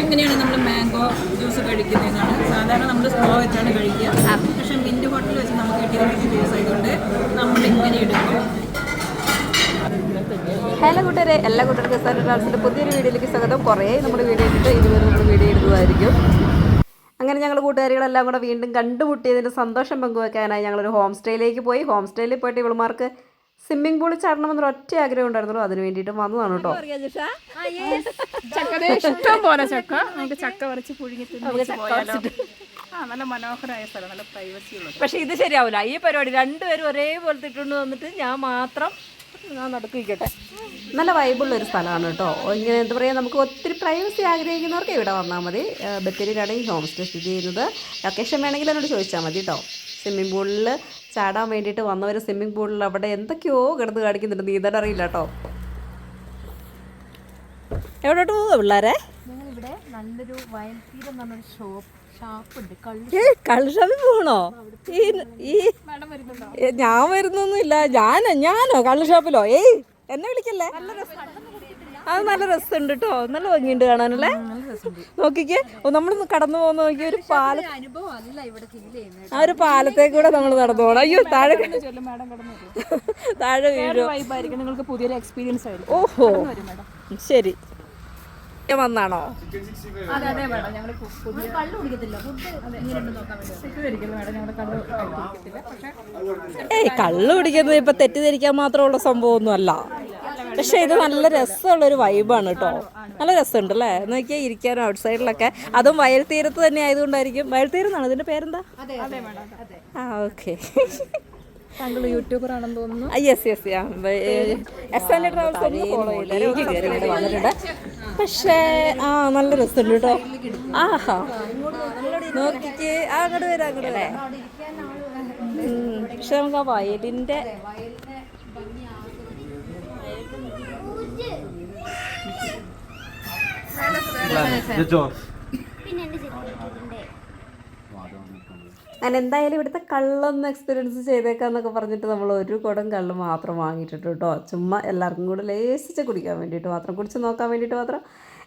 എങ്ങനെയാണ് നമ്മൾ mango juice കഴിക്കുന്നതെന്നാണ്? സാധാരണ നമ്മൾ സ്ട്രോ വെച്ചാണ് കഴിക്കുക. പക്ഷെ മിന്റ് ബോട്ടിൽ വെച്ച് നമുക്ക് കിട്ടിയ ജ്യൂസ് ആയതുകൊണ്ട് നമ്മൾ ഇങ്ങനെ എടുക്കും. ഹലോ കൂട്ടരെ എല്ലാ കൂട്ടർക്കും സാർ ഡാൻസിന്റെ പുതിയൊരു വീഡിയോയിലേക്ക് സ്വാഗതം. കുറേ നമ്മുടെ വീഡിയോ ഇട്ടിട്ട് ഇതുവരെ നമ്മൾ വീഡിയോ ഇടുന്നതായിരിക്കും അങ്ങനെ ഞങ്ങൾ കൂട്ടുകാരികളെല്ലാം കൂടെ വീണ്ടും കണ്ടുമുട്ടിയതിന്റെ സന്തോഷം പങ്കുവെക്കാനായി ഞങ്ങളൊരു ഹോം സ്റ്റേയിലേക്ക് പോയി. ഹോം സ്റ്റേയിൽ പോയിട്ട് ഇവളുമാർക്ക് സ്വിമ്മിംഗ് പൂളിൽ ചാടണമെന്നൊരു ഒറ്റ ആഗ്രഹം ഉണ്ടായിരുന്നുള്ളൂ അതിന് വേണ്ടിയിട്ട് വന്നതാണ് കേട്ടോ. ഇഷ്ടം പോലെ ചക്ക. നമുക്ക് ചക്ക വരച്ച് പുഴുങ്ങി നല്ല മനോഹരമായ സ്ഥലം നല്ല പ്രൈവസി ഉള്ളത് പക്ഷെ ഇത് ശരിയാവില്ല ഈ പരിപാടി രണ്ടുപേരും ഒരേപോലത്തെ ഇട്ടുകൊണ്ട് വന്നിട്ട് ഞാൻ മാത്രം ഞാൻ നടുക്കിക്കട്ടെ നല്ല വൈബുള്ള ഒരു സ്ഥലമാണ് കേട്ടോ. ഇങ്ങനെ എന്താ പറയുക നമുക്ക് ഒത്തിരി പ്രൈവസി ആഗ്രഹിക്കുന്നവർക്ക് ഇവിടെ വന്നാൽ മതി. ബത്തേരിയിലാണ് ഈ ഹോം സ്റ്റേ സ്ഥിതി ചെയ്യുന്നത്. ലൊക്കേഷൻ വേണമെങ്കിൽ എന്നോട് ചോദിച്ചാൽ മതി കേട്ടോ. സ്വിമ്മിംഗ് പൂളിൽ ചാടാൻ വേണ്ടിയിട്ട് വന്നവർ സ്വിമ്മിംഗ് പൂളിൽ അവിടെ എന്തൊക്കെയോ കിടന്ന് കാണിക്കുന്നുണ്ട്. നീന്തൽ അറിയില്ല കേട്ടോ. എവിടോട്ട് പോകുക പിള്ളേരെ? ഞാൻ നല്ലൊരു ഇല്ല എന്ന് പറഞ്ഞൊരു ഷോപ്പ് കള്ളുഷാപ്പിൽ പോകണോ ഈ ഈ ഞാൻ വരുന്നൊന്നുമില്ല. ഞാനോ ഞാനോ കള്ളു ഷോപ്പിലോ ഏയ് എന്നെ വിളിക്കല്ലേ? അത് നല്ല രസമുണ്ട് കേട്ടോ നല്ല ഭംഗിയുണ്ട് കാണാനല്ലേ? നോക്കിക്കേ. ഓ നമ്മളൊന്ന് കടന്നു പോകുന്ന നോക്കി ഒരു പാലം ആ ഒരു പാലത്തേക്ക് കൂടെ നമ്മൾ നടന്നു പോകണം അയ്യോ താഴെ ചൊല്ലും മാഡം കടന്നു താഴെ വീഴും. പുതിയൊരു എക്സ്പീരിയൻസ് ആയിരിക്കും. ഓഹോ. ശരി. ഞാൻ വന്നാണോ? ഏയ് കള്ളു കുടിക്കുന്നത് ഇപ്പൊ തെറ്റിദ്ധരിക്കാൻ മാത്രമുള്ള സംഭവമൊന്നും അല്ല പക്ഷെ ഇത് നല്ല രസമുള്ളൊരു വൈബാണ് കേട്ടോ നല്ല രസമുണ്ട് അല്ലേ നോക്കിയാൽ ഇരിക്കാനും ഔട്ട് സൈഡിലൊക്കെ അതും വയൽ തീരത്ത് തന്നെ ആയതുകൊണ്ടായിരിക്കും. വയൽ തീരം ഇതിന്റെ പേരെന്താ? ആ ഓക്കെ താങ്കൾ യൂട്യൂബർ ആണെന്ന് തോന്നുന്നു yes yes S N travels ഒന്ന് ഫോളോ ചെയ്യില്ല വന്നിട്ടുണ്ട് പക്ഷേ ആ നല്ല രസമുണ്ട് കേട്ടോ ആഹാ. നോക്കിക്ക്. ആ അങ്ങോട്ട് വരാം അങ്ങോട്ട് വരാം. പക്ഷെ നമുക്ക് ആ വയലിന്റെ അങ്ങനെ എന്തായാലും ഇവിടുത്തെ കള്ളൊന്ന് എക്സ്പീരിയൻസ് ചെയ്തേക്കാന്നൊക്കെ പറഞ്ഞിട്ട് നമ്മൾ ഒരു കുടം കള്ള് മാത്രം വാങ്ങിയിട്ടുണ്ട് കേട്ടോ. ചുമ്മാ എല്ലാവർക്കും കൂടെ ലേസിച്ച് കുടിക്കാൻ വേണ്ടിയിട്ട് മാത്രം കുടിച്ച് നോക്കാൻ വേണ്ടിയിട്ട് മാത്രം.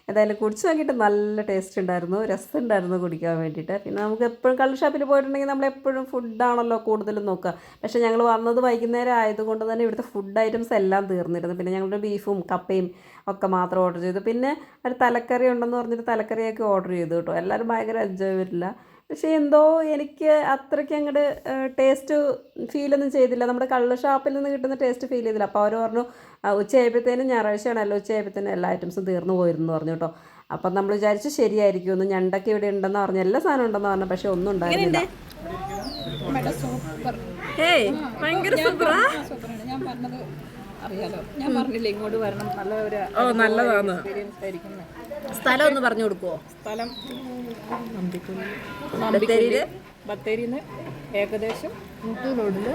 എന്തായാലും കുടിച്ച് നോക്കിയിട്ട് നല്ല ടേസ്റ്റ് ഉണ്ടായിരുന്നു രസം ഉണ്ടായിരുന്നു കുടിക്കാൻ വേണ്ടിയിട്ട്. പിന്നെ നമുക്ക് എപ്പോഴും കള്ള് ഷാപ്പിൽ പോയിട്ടുണ്ടെങ്കിൽ നമ്മൾ എപ്പോഴും ഫുഡാണല്ലോ കൂടുതലും നോക്കുക. പക്ഷേ ഞങ്ങൾ വന്നത് വൈകുന്നേരം ആയതുകൊണ്ട് തന്നെ ഇവിടുത്തെ ഫുഡ് ഐറ്റംസ് എല്ലാം തീർന്നിരുന്നു. പിന്നെ ഞങ്ങളുടെ ബീഫും കപ്പയും ഒക്കെ മാത്രം ഓർഡർ ചെയ്തു. പിന്നെ ഒരു തലക്കറി ഉണ്ടെന്ന് പറഞ്ഞിട്ട് തലക്കറിയൊക്കെ ഓർഡർ ചെയ്തു കേട്ടോ. എല്ലാവരും ഭയങ്കര എൻജോയ് വരില്ല പക്ഷേ എന്തോ എനിക്ക് അത്രയ്ക്ക് അങ്ങോട്ട് ടേസ്റ്റ് ഫീലൊന്നും ചെയ്തില്ല. നമ്മുടെ കള്ള് ഷാപ്പിൽ നിന്ന് കിട്ടുന്ന ടേസ്റ്റ് ഫീൽ ചെയ്തില്ല. അപ്പോൾ അവർ പറഞ്ഞു ഉച്ചയായപ്പോഴത്തേനും ഞായറാഴ്ചയാണല്ലോ ഉച്ചയായപ്പോഴത്തേനും എല്ലാ ഐറ്റംസും തീർന്നു പോയിരുന്നു പറഞ്ഞു കേട്ടോ. അപ്പം നമ്മൾ വിചാരിച്ചു ശരിയായിരിക്കും ഒന്ന് ഞണ്ടൊക്കെ ഇവിടെ ഉണ്ടെന്ന് പറഞ്ഞു എല്ലാ സാധനം ഉണ്ടെന്ന് പറഞ്ഞു പക്ഷെ ഒന്നും ഉണ്ടായിരുന്നില്ല. Madam super. ഏയ് ഭയങ്കര സൂപ്പറാ? ഞാൻ പറഞ്ഞത് അറിയാലോ. ഞാൻ പറഞ്ഞില്ല ഇങ്ങോട്ട് വരണം. നല്ല ഒരു ഓ നല്ലതാണ് എക്സ്പീരിയൻസ് ആയിരിക്കും സ്ഥലം ഒന്ന് പറഞ്ഞു കൊടുക്കുവോ? സ്ഥലം ബത്തേരിയിൽ? ബത്തേരിന്ന് ഏകദേശം ഊട്ടി റോഡിൽ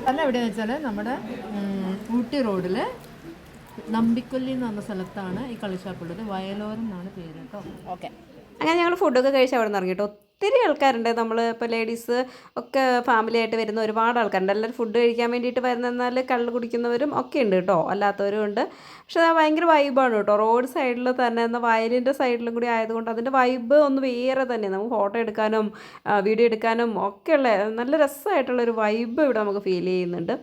സ്ഥലം എവിടെയാണെന്ന് വെച്ചാൽ നമ്മുടെ ഊട്ടി റോഡിൽ നമ്പിക്കൊല്ലി എന്ന് പറഞ്ഞ സ്ഥലത്താണ് ഈ കളിഷാപ്പുള്ളത് വയലോരം എന്നാണ് പേര് കേട്ടോ. ഓക്കെ. അങ്ങനെ ഞങ്ങൾ ഫുഡൊക്കെ കഴിച്ച് അവിടെ നിന്ന് ഇറങ്ങിയിട്ട് ഒത്തിരി ആൾക്കാരുണ്ട്. നമ്മൾ ഇപ്പോൾ ലേഡീസ് ഒക്കെ ഫാമിലി ആയിട്ട് വരുന്ന ഒരുപാട് ആൾക്കാരുണ്ട്. എല്ലാവരും ഫുഡ് കഴിക്കാൻ വേണ്ടിയിട്ട് വരുന്ന എന്നാൽ കള്ള് കുടിക്കുന്നവരും ഒക്കെ ഉണ്ട് കേട്ടോ. അല്ലാത്തവരും ഉണ്ട്. പക്ഷേ അത് ഭയങ്കര വൈബാണ് കേട്ടോ. റോഡ് സൈഡിൽ തന്നെ എന്നാൽ വയലിന്റെ സൈഡിലും കൂടി ആയതുകൊണ്ട് അതിന്റെ വൈബ് ഒന്ന് വേറെ തന്നെ നമുക്ക് ഫോട്ടോ എടുക്കാനും വീഡിയോ എടുക്കാനും ഒക്കെയുള്ള നല്ല രസമായിട്ടുള്ളൊരു വൈബ് ഇവിടെ നമുക്ക് ഫീൽ ചെയ്യുന്നുണ്ട്.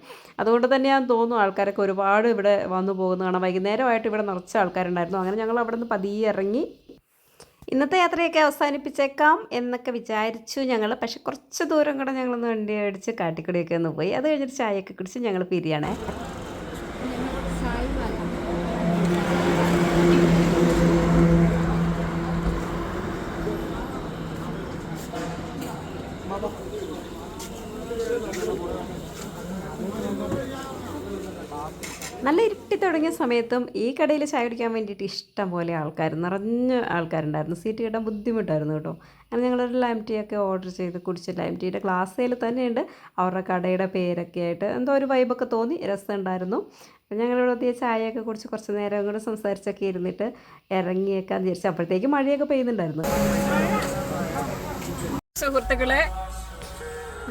അതുകൊണ്ട് തന്നെ ഞാൻ തോന്നുന്നു ആൾക്കാരൊക്കെ ഒരുപാട് ഇവിടെ വന്നു പോകുന്നതാണ്. വൈകുന്നേരമായിട്ട് ഇവിടെ നിറച്ച ആൾക്കാരുണ്ടായിരുന്നു. അങ്ങനെ ഞങ്ങൾ അവിടെ നിന്ന് പതിയെ ഇറങ്ങി ഇന്നത്തെ യാത്രയൊക്കെ അവസാനിപ്പിച്ചേക്കാം എന്നൊക്കെ വിചാരിച്ചു ഞങ്ങൾ പക്ഷെ കുറച്ച് ദൂരം കൂടെ ഞങ്ങളൊന്ന് വണ്ടി അടിച്ച് കാട്ടിക്കൂടിയൊക്കെ ഒന്ന് പോയി. അത് കഴിഞ്ഞിട്ട് ചായയൊക്കെ കുടിച്ച് ഞങ്ങൾ പിരിയണേ. നല്ല ഇരുട്ടി തുടങ്ങിയ സമയത്തും ഈ കടയിൽ ചായ കുടിക്കാൻ വേണ്ടിയിട്ട് ഇഷ്ടം പോലെ ആൾക്കാർ നിറഞ്ഞ ആൾക്കാരുണ്ടായിരുന്നു. സീറ്റ് കിട്ടാൻ ബുദ്ധിമുട്ടായിരുന്നു കേട്ടോ. അങ്ങനെ ഞങ്ങളൊരു ലൈം ടീ ഒക്കെ ഓർഡർ ചെയ്ത് കുടിച്ച് ലൈം ടീയുടെ ഗ്ലാസ്സിൽ തന്നെയുണ്ട്. അവരുടെ കടയുടെ പേരൊക്കെ ആയിട്ട് എന്തോ ഒരു വൈബൊക്കെ തോന്നി രസമുണ്ടായിരുന്നു. അപ്പം ഞങ്ങളിവിടെ എത്തിയ ചായയൊക്കെ കുടിച്ച് കുറച്ച് നേരം കൂടെ സംസാരിച്ചൊക്കെ ഇരുന്നിട്ട് ഇറങ്ങിയേക്കാൻ വിചാരിച്ചു അപ്പോഴത്തേക്ക് മഴയൊക്കെ പെയ്യുന്നുണ്ടായിരുന്നു. സുഹൃത്തുക്കളെ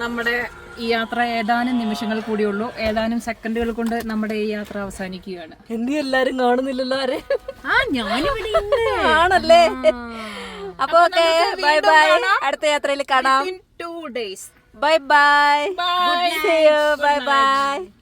നമ്മുടെ ഈ യാത്ര ഏതാനും നിമിഷങ്ങൾ കൂടിയുള്ളൂ. ഏതാനും സെക്കൻഡുകൾ കൊണ്ട് നമ്മുടെ ഈ യാത്ര അവസാനിക്കുകയാണ്. എന്തി എല്ലാരും കാണുന്നില്ലല്ലോ ആരെ? ആ ഞാനിവിടെ ഉണ്ട്. ആണല്ലേ? അപ്പൊ ഓക്കെ ബൈ ബൈ. അടുത്ത യാത്രയിൽ കാണാം. In two days. Bye bye. Bye bye.